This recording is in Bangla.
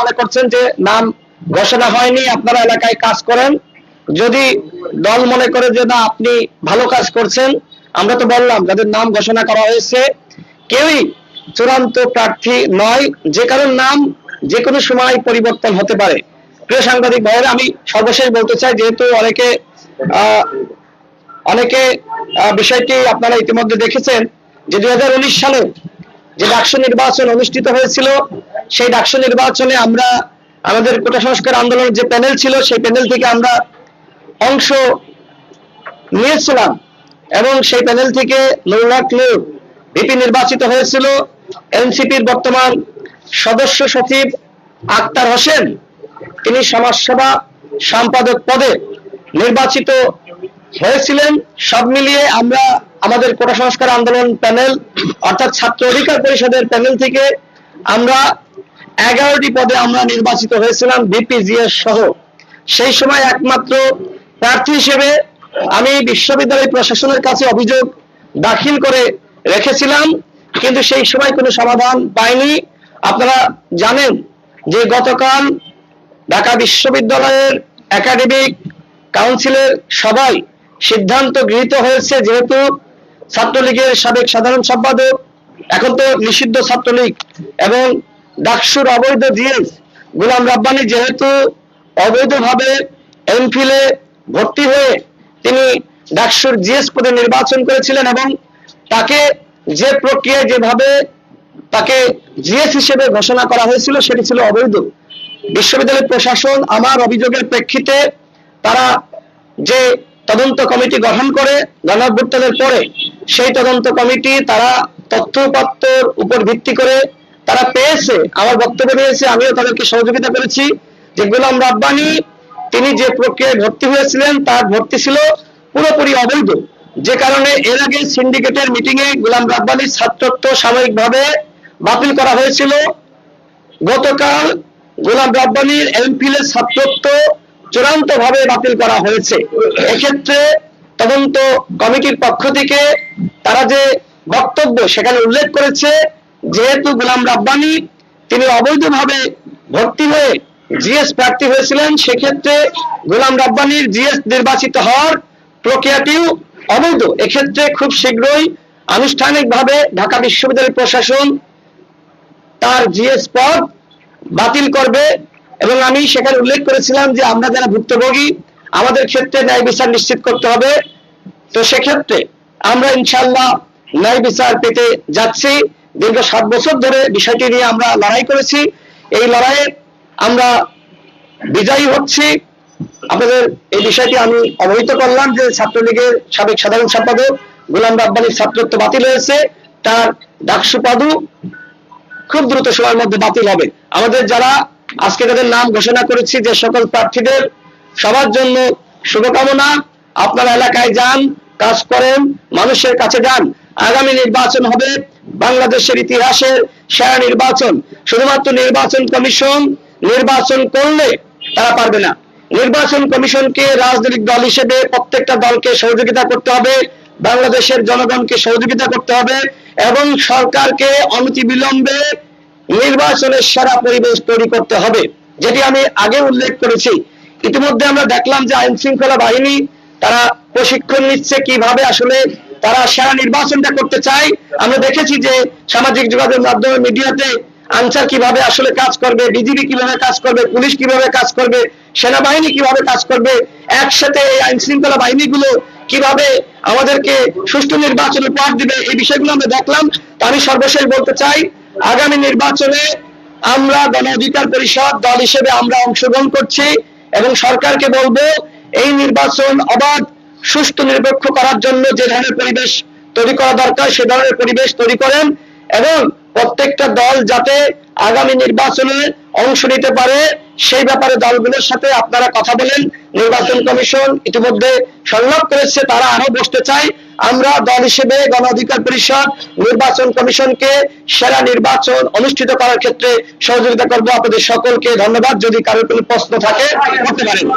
মনে করছেন যে, নাম ঘোষণা হয়নি, আপনারা এলাকায় কাজ করেন। যদি দল মনে করে যে, না, আপনি ভালো কাজ করছেন, আমরা তো বললাম, যাদের নাম ঘোষণা করা হয়েছে, কেউই চূড়ান্ত প্রার্থী নয়। যে কারোর নাম যে কোনো সময় পরিবর্তন হতে পারে। প্রিয় সাংবাদিক ভাইয়েরা, আমি সর্বশেষ বলতে চাই, যেহেতু অনেকে অনেকে বিষয়টি আপনারা ইতিমধ্যে দেখেছেন, যে দুই হাজার উনিশ সালে যে ডাকসু নির্বাচন অনুষ্ঠিত হয়েছিল সেই ডাকসু নির্বাচনে আমরা আমাদের কোটা সংস্কার আন্দোলনের যে প্যানেল ছিল, সেই প্যানেল থেকে আমরা অংশ নিয়েছিলাম এবং সেই প্যানেল থেকে নুরুল্লাহ নূর, ভিপি নির্বাচিত হয়েছিল। এনসিপির বর্তমান সদস্য সচিব আক্তার হোসেন, তিনি সমাজসেবা সম্পাদক পদে নির্বাচিত হয়েছিলেন। সব মিলিয়ে আমরা আমাদের কোটা সংস্কার আন্দোলন প্যানেল, অর্থাৎ ছাত্র অধিকার পরিষদের প্যানেল থেকে আমরা এগারোটি পদে আমরা নির্বাচিত হয়েছিলাম বিপিজিএস সহ। সেই সময় একমাত্র প্রার্থী হিসেবে আমি বিশ্ববিদ্যালয় প্রশাসনের কাছে অভিযোগ দাখিল করে রেখেছিলাম, কিন্তু সেই সময় কোনো সমাধান পাইনি। আপনারা জানেন যে গতকাল ঢাকা বিশ্ববিদ্যালয়ের একাডেমিক কাউন্সিলের সবাই সিদ্ধান্ত গৃহীত হয়েছে, যেহেতু ছাত্রলীগের সাবেক সাধারণ সম্পাদক, এখন তো নিষিদ্ধ ছাত্রলীগ, এবং ডাকসুর অবৈধ জিএস। গোলাম রাব্বানি যেহেতু অবৈধভাবে এমফিলে ভর্তি হয়ে তিনি ডাকসুর জিএস পদে নির্বাচন করেছিলেন এবং তাকে যে প্রক্রিয়ায় যেভাবে তাকে জিএস হিসেবে ঘোষণা করা হয়েছিল, সেটি ছিল অবৈধ। বিশ্ববিদ্যালয় প্রশাসন আমার অভিযোগের প্রেক্ষিতে তারা যে তদন্ত কমিটি গঠন করে গণঅভ্যুত্থানের পরে, সেই তদন্ত কমিটি তারা তথ্যপত্রের উপর ভিত্তি করে তারা পেয়েছে, আমার বক্তব্য দিয়েছে, আমিও তাদেরকে সহযোগিতা করেছি। যে গোলাম রাব্বানি, তিনি যে প্রক্রিয়ায় ভর্তি হয়েছিলেন, তার ভর্তি ছিল পুরোপুরি অবৈধ। যে কারণে এর আগে সিন্ডিকেটের মিটিং এ গোলাম রাব্বানির ছাত্রত্ব সাময়িকভাবে বাতিল করা হয়েছিল। গতকাল গোলাম রাব্বানির এমফিলের ছাত্রত্ব চূড়ান্ত ভাবে বাতিল করা হয়েছে। এক্ষেত্রে তদন্ত কমিটির পক্ষ থেকে তারা যে বক্তব্য সেখানে উল্লেখ করেছে যেহেতু গোলাম রাব্বানি তিনি অবৈধভাবে ভর্তি হয়ে জিএস প্রার্থী হয়েছিলেন, সেক্ষেত্রে গোলাম রাব্বানির জিএস নির্বাচিত হওয়ার প্রক্রিয়াটিও অবৈধ। এক্ষেত্রে খুব শীঘ্রই আনুষ্ঠানিকভাবে ঢাকা বিশ্ববিদ্যালয় প্রশাসন তার জিএস পদ বাতিল করবে এবং আমি সেখানে উল্লেখ করেছিলাম যে আমরা যারা ভুক্তভোগী, আমাদের ক্ষেত্রে ন্যায় বিচার নিশ্চিত করতে হবে। তো সেক্ষেত্রে আমরা ইনশাল্লাহ ন্যায় বিচার পেতে যাচ্ছি। দীর্ঘ সাত বছর ধরে বিষয়টি নিয়ে আমরা লড়াই করেছি। এই লড়াইয়ে আমরা বিজয়ী হচ্ছি। আপনাদের এই বিষয়টি আমি অবহিত করলাম যে ছাত্রলীগের সাবেক সাধারণ সম্পাদক গোলাম রাব্বানির ছাত্রত্ব বাতিল হয়েছে। তার ডাকসু পাদু খুব দ্রুত সময়ের মধ্যে বাতিল হবে। আমাদের যারা আজকে তাদের নাম ঘোষণা করেছি যে সকল প্রার্থীদের সবার জন্য শুভকামনা। আপনারা এলাকায় যান, কাজ করেন, মানুষের কাছে যান। আগামী নির্বাচন হবে বাংলাদেশের ইতিহাসের সেরা নির্বাচন। শুধুমাত্র নির্বাচন কমিশন নির্বাচন করলে তারা পারবে না। নির্বাচন কমিশনকে রাজনৈতিক দল হিসেবে প্রত্যেকটা দলকে সহযোগিতা করতে হবে, বাংলাদেশের জনগণকে সহযোগিতা করতে হবে এবং সরকারকে অনতি বিলম্বে নির্বাচনের সেরা পরিবেশ তৈরি করতে হবে, যেটি আমি আগে উল্লেখ করেছি। ইতিমধ্যে আমরা দেখলাম যে আইন শৃঙ্খলা বাহিনী তারা প্রশিক্ষণ নিচ্ছে কীভাবে আসলে তারা সেরা নির্বাচনটা করতে চায়। আমরা দেখেছি যে সামাজিক যোগাযোগ মাধ্যমে মিডিয়াতে আনসার কীভাবে আসলে কাজ করবে, বিজিবি কীভাবে কাজ করবে, পুলিশ কীভাবে কাজ করবে, সেনাবাহিনী কীভাবে কাজ করবে, একসাথে এই আইন শৃঙ্খলা বাহিনীগুলো কীভাবে আমাদেরকে সুষ্ঠু নির্বাচনে পাঠ দিবে, এই বিষয়গুলো আমরা দেখলাম। তো আমি সর্বশেষ বলতে চাই, আগামী নির্বাচনে আমরা গণ অধিকার পরিষদ দল হিসেবে আমরা অংশগ্রহণ করছি এবং সরকারকে বলব, এই নির্বাচন অবাধ সুষ্ঠু নিরপেক্ষ করার জন্য যে ধরনের পরিবেশ তৈরি করা দরকার, সে ধরনের পরিবেশ তৈরি করেন এবং প্রত্যেকটা দল যাতে আগামী নির্বাচনে অংশ নিতে পারে, সেই ব্যাপারে দলগুলোর সাথে আপনারা কথা বলেন। নির্বাচন কমিশন ইতিমধ্যে সংলাপ করেছে, তারা আরও বসতে চায়। আমরা দল হিসেবে গণ অধিকার পরিষদ, নির্বাচন কমিশনকে সেরা নির্বাচন অনুষ্ঠিত করার ক্ষেত্রে সহযোগিতা করব। আপনাদের সকলকে ধন্যবাদ। যদি কারোর কোনো প্রশ্ন থাকে, করতে পারেন।